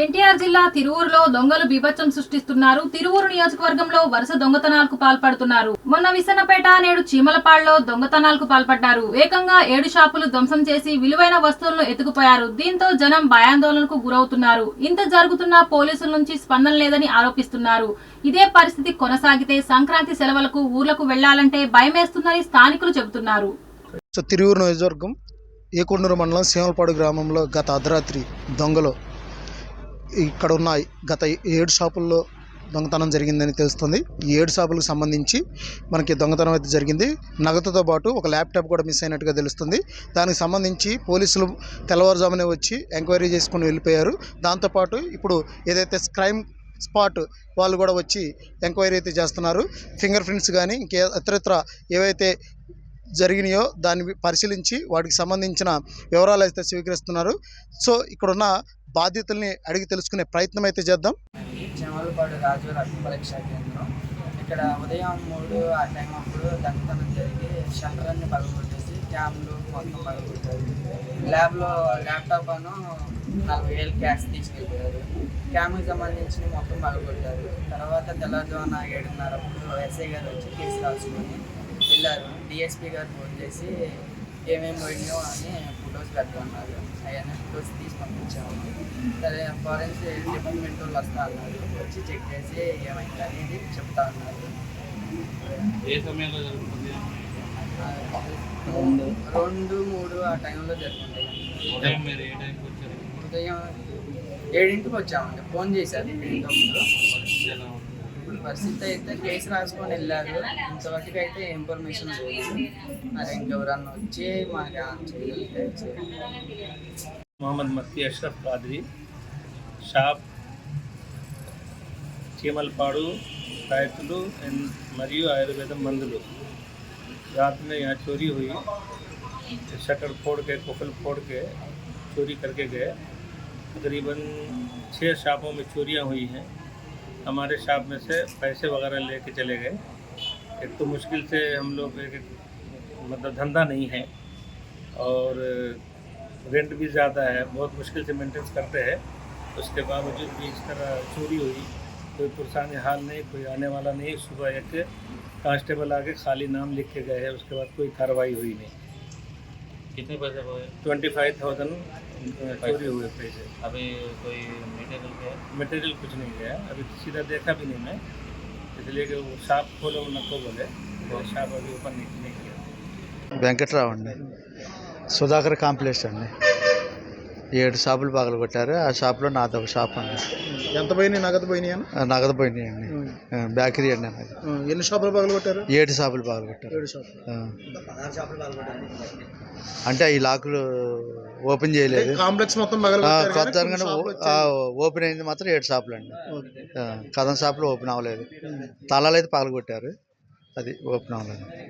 ఎన్టీఆర్ జిల్లా తిరువూరులో దొంగలు బీభత్సం సృష్టిస్తున్నారు. తిరువూరు నియోజకవర్గంలో వరుస దొంగతనాలకు పాల్పడుతున్నారు. మొన్న విసనపేట నేడు చీమలపాడులో దొంగతనాలకు పాల్పడ్డారు. ఏకంగా ఏడు షాపులు ధ్వంసం చేసి విలువైన వస్తువులను ఎత్తుకుపోయారు. దీంతో జనం భయాందోళనకు గురవుతున్నారు. ఇంత జరుగుతున్నా పోలీసుల నుంచి స్పందన లేదని ఆరోపిస్తున్నారు. ఇదే పరిస్థితి కొనసాగితే సంక్రాంతి సెలవులకు ఊర్లకు వెళ్ళాలంటే భయమేస్తుందని స్థానికులు చెబుతున్నారు. తిరువురు నియోజకవర్గం ఏకొండూరు మండలం సీమలపాడు గ్రామంలో గత అర్ధరాత్రి దొంగలు ఇక్కడ ఉన్న గత ఏడు షాపుల్లో దొంగతనం జరిగిందని తెలుస్తుంది. ఈ ఏడు షాపులకు సంబంధించి మనకి దొంగతనం అయితే జరిగింది. నగదుతో పాటు ఒక ల్యాప్టాప్ కూడా మిస్ అయినట్టుగా తెలుస్తుంది. దానికి సంబంధించి పోలీసులు తెల్లవారుజామునే వచ్చి ఎంక్వైరీ చేసుకుని వెళ్ళిపోయారు. దాంతోపాటు ఇప్పుడు ఏదైతే క్రైమ్ స్పాట్ వాళ్ళు కూడా వచ్చి ఎంక్వైరీ అయితే చేస్తున్నారు. ఫింగర్ ప్రింట్స్ కానీ ఇంకే ఇతరత్ర ఏవైతే జరిగినాయో దాన్ని పరిశీలించి వాటికి సంబంధించిన వివరాలు అయితే స్వీకరిస్తున్నారు. సో ఇక్కడున్న బాధ్యతల్ని అడిగి తెలుసుకునే ప్రయత్నం అయితే చేద్దాం చెమలపాడు రాజు రక్త కేంద్రం. ఇక్కడ ఉదయం మూడు ఆ టైం అప్పుడు దొంగతనం జరిగి షట్టర్ అన్ని పగలగొట్టేసి క్యామ్లు మొత్తం పగలగొట్టారు ల్యాబ్లో ల్యాప్టాప్ అను నలభై వేలు క్యాష్ తీసుకెళ్ళిపోయారు. క్యామ్కి సంబంధించిన మొత్తం పగలగొట్టారు తర్వాత తెల్లవారుజామున ఏడున్నర అప్పుడు ఎస్ఐ గారు వచ్చి కేసు రాసుకొని వెళ్ళారు. డిఎస్పీ గారు ఫోన్ చేసి ఏమేమి పోయినాయో అని ఫొటోస్ పెట్టమన్నారు అవన్నీ ఫొటోస్ తీసి పంపించాము సరే ఫారెన్సిక్ డిపార్ట్మెంట్ వాళ్ళు వస్తా అన్నారు వచ్చి చెక్ చేసి ఏమైంది అనేది చెప్తా ఉన్నారు. ఏ సమయంలో జరుగుతుంది? రెండు మూడు ఆ టైంలో జరుగుతుంది ఉదయం మీరు ఏ టైంకి వచ్చారు? ఉదయం ఏడింటికి వచ్చామండి. ఫోన్ చేశారు. ఇప్పుడు పరిస్థితి అయితే కేసు రాసుకొని వెళ్ళారు. ఇంతవరకు అయితే ఇన్ఫర్మేషన్ లేదు. మరి ఇంకెవరన్నా వచ్చి మాకు చేయగలిగితే. మొహమ్మద్ మఫ్తీ అష్రఫ్ కాదరీ షాప్ చీమలపాడు రైతులు అండ్ మరియు ఆయుర్వేదం మందులు रात में यहाँ चोरी हुई शटर फोड़ के कुफल फोड़ के चोरी करके गए तकरीबन छः शॉपों में चोरियाँ हुई हैं हमारे शॉप में से पैसे वगैरह लेके चले गए एक तो मुश्किल से हम लोग एक मतलब धंधा नहीं है और रेंट भी ज़्यादा है बहुत मुश्किल से मेंटेन करते हैं उसके बावजूद भी इस तरह चोरी हुई कोई पुरसानी हाल नहीं कोई आने वाला नहीं सुबह एक कांस्टेबल आके खाली नाम लिख के गए हैं उसके बाद कोई कार्रवाई हुई नहीं कितने पैसे हुए ट्वेंटी फाइव थाउजेंड चोरी हुए पैसे अभी कोई मटेरियल के मटेरियल कुछ नहीं गया अभी सीधा देखा भी नहीं मैं इसलिए कि वो शॉप खोलो नको बोले वो शॉप अभी ओपन नहीं, नहीं किया వెంకట్రావు అండి సుధాకర్ కాంప్లెక్స్ అండి ఏడు షాపులు పగలు కొట్టారు ఆ షాప్లో నాది ఒక షాప్ అండి ఎంత పోయినాయి? నగదు పోయినాయి? ఆ నగదు పోయినాయండి ఆ, బేకరీ అండి నాది ఎన్ని షాపులు పగలు కొట్టారు ఏడు షాపులు. పగలు కొట్టారు ఏడు షాపులు ఆ. అంటే ఈ లాకులు ఓపెన్ చేయలేదు. కాంప్లెక్స్ మొత్తం పగలు ఆ, కొట్టారు కొత్త కానీ కొన్ని షాపులు వచ్చాయి. ఓపెన్ అయింది మాత్రం ఏడు షాపులు అండి. ఓకే. కథం షాపులు ఓపెన్ అవ్వలేదు. తాళాలు అయితే పగలు కొట్టారు అది ఓపెన్ అవ్వలేదు.